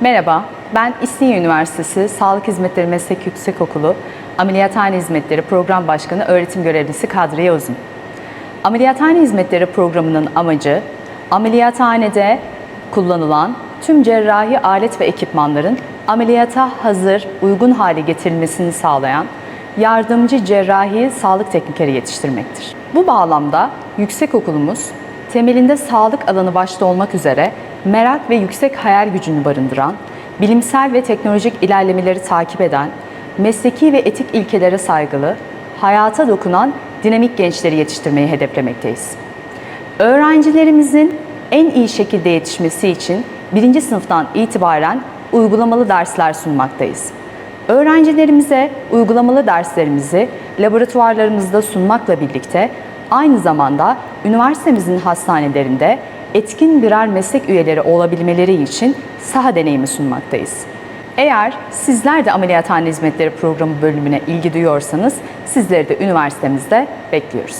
Merhaba, ben İstinye Üniversitesi Sağlık Hizmetleri Meslek Yüksekokulu Ameliyathane Hizmetleri Program Başkanı Öğretim Görevlisi Kadriye Uzun. Ameliyathane Hizmetleri Programı'nın amacı, ameliyathanede kullanılan tüm cerrahi alet ve ekipmanların ameliyata hazır, uygun hale getirilmesini sağlayan yardımcı cerrahi sağlık teknikeri yetiştirmektir. Bu bağlamda yüksekokulumuz temelinde sağlık alanı başta olmak üzere merak ve yüksek hayal gücünü barındıran, bilimsel ve teknolojik ilerlemeleri takip eden, mesleki ve etik ilkelere saygılı, hayata dokunan dinamik gençleri yetiştirmeyi hedeflemekteyiz. Öğrencilerimizin en iyi şekilde yetişmesi için birinci sınıftan itibaren uygulamalı dersler sunmaktayız. Öğrencilerimize uygulamalı derslerimizi laboratuvarlarımızda sunmakla birlikte aynı zamanda üniversitemizin hastanelerinde etkin birer meslek üyeleri olabilmeleri için saha deneyimi sunmaktayız. Eğer sizler de ameliyathane hizmetleri programı bölümüne ilgi duyuyorsanız sizleri de üniversitemizde bekliyoruz.